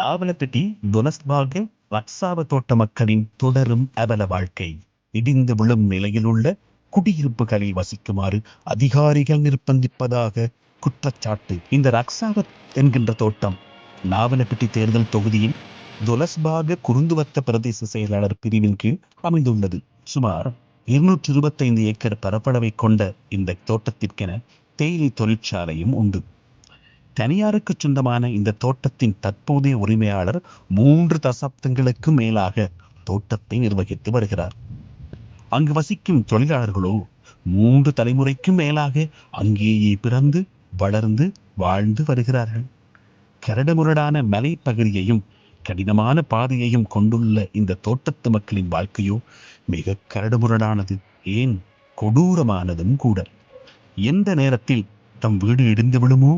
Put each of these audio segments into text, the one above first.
நாவலப்பிட்டி துனஸ்பாக வட்சாவ தோட்ட மக்களின் தொடரும் அவல வாழ்க்கை. இடிந்து விழும் நிலையில் உள்ள குடியிருப்புகளில் வசிக்குமாறு அதிகாரிகள் நிர்பந்திப்பதாக குற்றச்சாட்டு. இந்த ரக்ஸாக என்கின்ற தோட்டம் நாவலப்பிட்டி தேர்தல் தொகுதியின் துலஸ்பாக குருந்துவத்த பிரதேச செயலாளர் பிரிவின் கீழ் அமைந்துள்ளது. சுமார் இருநூற்றி இருபத்தைந்து ஏக்கர் பரப்பளவை கொண்ட இந்த தோட்டத்திற்கென தேயிலை தொழிற்சாலையும் உண்டு. தனியாருக்கு சொந்தமான இந்த தோட்டத்தின் தற்போதைய உரிமையாளர் மூன்று தசாப்தங்களுக்கு மேலாக தோட்டத்தை நிர்வகித்து வருகிறார். அங்கு வசிக்கும் தொழிலாளர்களோ மூன்று தலைமுறைக்கும் மேலாக அங்கேயே பிறந்து வளர்ந்து வாழ்ந்து வருகிறார்கள். கரடுமுரடான மலைப்பகுதியையும் கடினமான பாதையையும் கொண்டுள்ள இந்த தோட்டத்து மக்களின் வாழ்க்கையோ மிக கரடுமுரடானது ஏன் கொடூரமானதும் கூட. எந்த நேரத்தில் தம் வீடு இடிந்து விழுமோ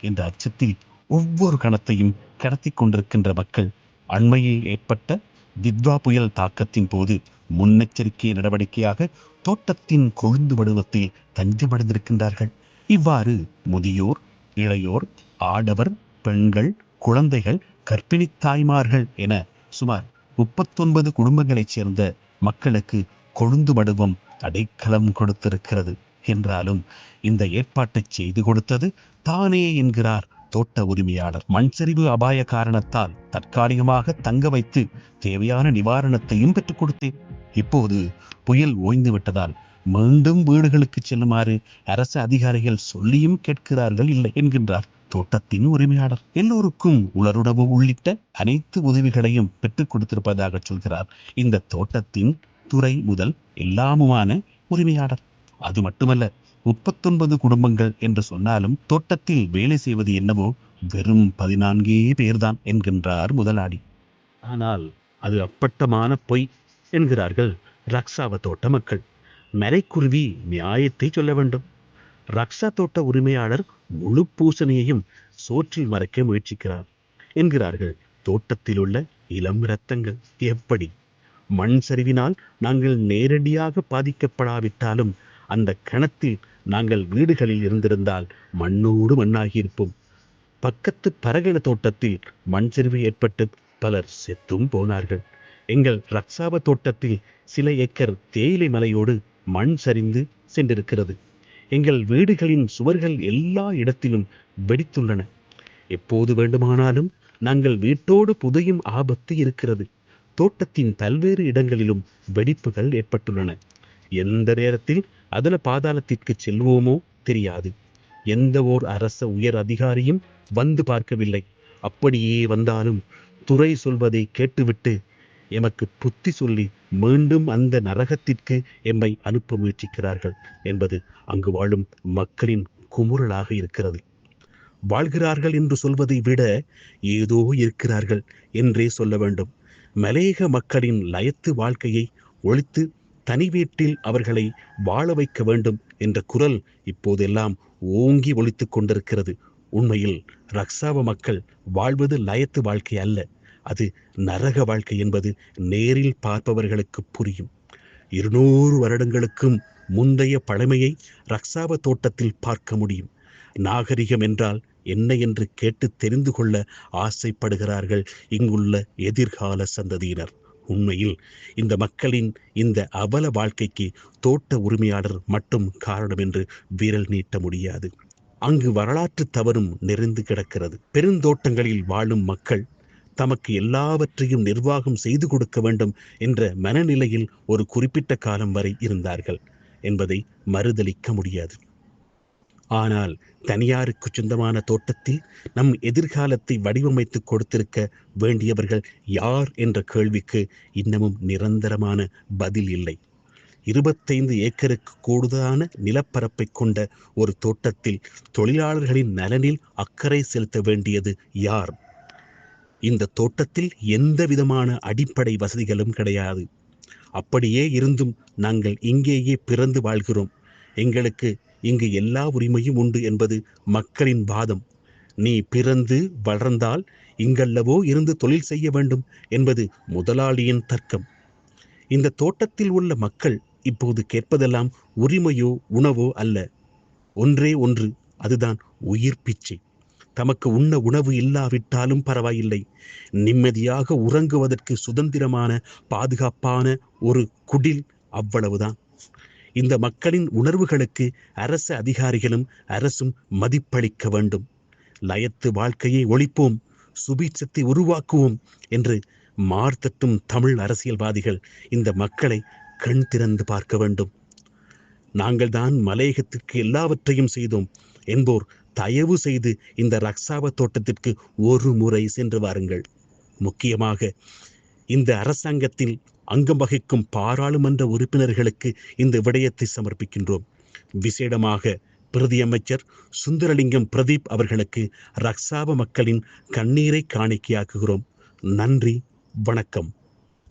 என்ற அச்சத்தில் ஒவ்வொரு கணத்தையும் கடத்தி கொண்டிருக்கின்ற மக்கள் அண்மையில் ஏற்பட்ட தித்வா புயல் தாக்கத்தின் போது முன்னெச்சரிக்கை நடவடிக்கையாக தோட்டத்தின் கொழுந்து வடிவத்தில் தஞ்சமடைந்திருக்கின்றார்கள். இவ்வாறு முதியோர் இளையோர் ஆடவர் பெண்கள் குழந்தைகள் கர்ப்பிணி தாய்மார்கள் என சுமார் முப்பத்தொன்பது குடும்பங்களைச் சேர்ந்த மக்களுக்கு கொழுந்து வடிவம் அடைக்கலம் கொடுத்திருக்கிறது. என்றாலும் இந்த ஏற்பாட்டை செய்து கொடுத்தது தானே என்கிறார் தோட்ட உரிமையாளர். மண் சரிவு அபாய காரணத்தால் தற்காலிகமாக தங்க வைத்து தேவையான நிவாரணத்தையும் பெற்றுக் கொடுத்தேன். இப்போது புயல் ஓய்ந்து விட்டதால் மீண்டும் வீடுகளுக்கு செல்லுமாறு அரசு அதிகாரிகள் சொல்லியும் கேட்கிறார்கள் இல்லை என்கின்றார் தோட்டத்தின் உரிமையாளர். எல்லோருக்கும் உலருணவு உள்ளிட்ட அனைத்து உதவிகளையும் பெற்றுக் கொடுத்திருப்பதாக சொல்கிறார் இந்த தோட்டத்தின் துறை முதல் எல்லாமுமான உரிமையாளர். அது மட்டுமல்ல முப்பத்தொன்பது குடும்பங்கள் என்று சொன்னாலும் தோட்டத்தில் வேலை செய்வது என்னவோ வெறும் பதினான்கே பேர்தான் என்கின்றார் முதலாளி. ஆனால் அது அப்பட்டமான பொய் என்கிறார்கள் ரக்ஷாவ தோட்ட மக்கள். மலைக்குருவி நியாயத்தை சொல்ல வேண்டும். ரக்ஷா தோட்ட உரிமையாளர் முழு பூசணியையும் சோற்றில் மறைக்க முயற்சிக்கிறார் என்கிறார்கள் தோட்டத்தில் உள்ள இளம் இரத்தங்கள். எப்படி? மண் சரிவினால் நாங்கள் நேரடியாக பாதிக்கப்படாவிட்டாலும் அந்த கணத்தில் நாங்கள் வீடுகளில் இருந்திருந்தால் மண்ணோடு மண்ணாகியிருப்போம். பக்கத்து பரகல தோட்டத்தில் மண் சரிவு ஏற்பட்டு பலர் செத்தும் போனார்கள். எங்கள் ரக்ஷாப தோட்டத்தில் சில ஏக்கர் தேயிலை மலையோடு மண் சரிந்து சென்றிருக்கிறது. எங்கள் வீடுகளின் சுவர்கள் எல்லா இடத்திலும் வெடித்துள்ளன. எப்போது வேண்டுமானாலும் நாங்கள் வீட்டோடு புதையும் ஆபத்து இருக்கிறது. தோட்டத்தின் பல்வேறு இடங்களிலும் வெடிப்புகள் ஏற்பட்டுள்ளன. எந்த நேரத்தில் அதில் பாதாளத்திற்கு செல்வோமோ தெரியாது. எந்த ஓர் அரச உயர் அதிகாரியும் வந்து பார்க்கவில்லை. அப்படியே வந்தாலும் துறை சொல்வதை கேட்டுவிட்டு எமக்கு புத்தி சொல்லி மீண்டும் அந்த நரகத்திற்கு எம்மை அனுப்ப முயற்சிக்கிறார்கள் என்பது அங்கு வாழும் மக்களின் குமுறலாக இருக்கிறது. வாழ்கிறார்கள் என்று சொல்வதை விட ஏதோ இருக்கிறார்கள் என்றே சொல்ல வேண்டும். மலேக மக்களின் லயத்து வாழ்க்கையை ஒழித்து தனி வீட்டில் அவர்களை வாழ வைக்க வேண்டும் என்ற குரல் இப்போதெல்லாம் ஓங்கி ஒழித்துக் கொண்டிருக்கிறது. உண்மையில் ரக்ஷாவ மக்கள் வாழ்வது லயத்து வாழ்க்கை அல்ல. அது நரக வாழ்க்கை என்பது நேரில் பார்ப்பவர்களுக்கு புரியும். இருநூறு வருடங்களுக்கும் முந்தைய பழமையை ரக்ஷாவ தோட்டத்தில் பார்க்க முடியும். நாகரிகம் என்றால் என்ன என்று கேட்டு தெரிந்து கொள்ள ஆசைப்படுகிறார்கள் இங்குள்ள எதிர்கால சந்ததியினர். உண்மையில் இந்த மக்களின் இந்த அவல வாழ்க்கைக்கு தோட்ட உரிமையாளர் மட்டும் காரணம் என்று விரல் நீட்ட முடியாது. அங்கு வரலாற்று தவறும் நிறைந்து கிடக்கிறது. பெருந்தோட்டங்களில் வாழும் மக்கள் தமக்கு எல்லாவற்றையும் நிர்வாகம் செய்து கொடுக்க வேண்டும் என்ற மனநிலையில் ஒரு குறிப்பிட்ட காலம் வரை இருந்தார்கள் என்பதை மறுதலிக்க முடியாது. ஆனால் தனியாருக்கு சொந்தமான தோட்டத்தில் நம் எதிர்காலத்தை வடிவமைத்து கொடுத்திருக்க வேண்டியவர்கள் யார் என்ற கேள்விக்கு இன்னமும் நிரந்தரமான பதில் இல்லை. இருபத்தைந்து ஏக்கருக்கு கூடுதலான நிலப்பரப்பை கொண்ட ஒரு தோட்டத்தில் தொழிலாளர்களின் நலனில் அக்கறை செலுத்த வேண்டியது யார்? இந்த தோட்டத்தில் எந்த விதமான அடிப்படை வசதிகளும் கிடையாது. அப்படியே இருந்தும் நாங்கள் இங்கேயே பிறந்து வாழ்கிறோம். எங்களுக்கு இங்கு எல்லா உரிமையும் உண்டு என்பது மக்களின் வாதம். நீ பிறந்து வளர்ந்தால் இங்கல்லவோ இருந்து தொழில் செய்ய வேண்டும் என்பது முதலாளியின் தர்க்கம். இந்த தோட்டத்தில் உள்ள மக்கள் இப்போது கேட்பதெல்லாம் உரிமையோ உணவோ அல்ல. ஒன்றே ஒன்று அதுதான் உயிர் பிச்சை. தமக்கு உண்ண உணவு இல்லாவிட்டாலும் பரவாயில்லை. நிம்மதியாக உறங்குவதற்கு சுதந்திரமான பாதுகாப்பான ஒரு குடில் அவ்வளவுதான். இந்த மக்களின் உணர்வுகளுக்கு அரச அதிகாரிகளும் அரசும் மதிப்பளிக்க வேண்டும். லயத்து வாழ்க்கையை ஒழிப்போம் சுபீட்சத்தை உருவாக்குவோம் என்று மார்த்தட்டும் தமிழ் அரசியல்வாதிகள் இந்த மக்களை கண் திறந்து பார்க்க வேண்டும். நாங்கள் தான் மலையகத்திற்கு எல்லாவற்றையும் செய்தோம். என்போர் தயவு செய்து இந்த ரக்ஸாவ தோட்டத்திற்கு ஒரு முறை சென்று வாருங்கள். முக்கியமாக இந்த அரசாங்கத்தில் அங்கம் வகிக்கும் பாராளுமன்ற உறுப்பினர்களுக்கு இந்த விடயத்தை சமர்ப்பிக்கின்றோம். விசேடமாக பிரதியமைச்சர் சுந்தரலிங்கம் பிரதீப் அவர்களுக்கு ரக்ஸாப மக்களின் கண்ணீரை காணிக்கையாக்குகிறோம். நன்றி வணக்கம்.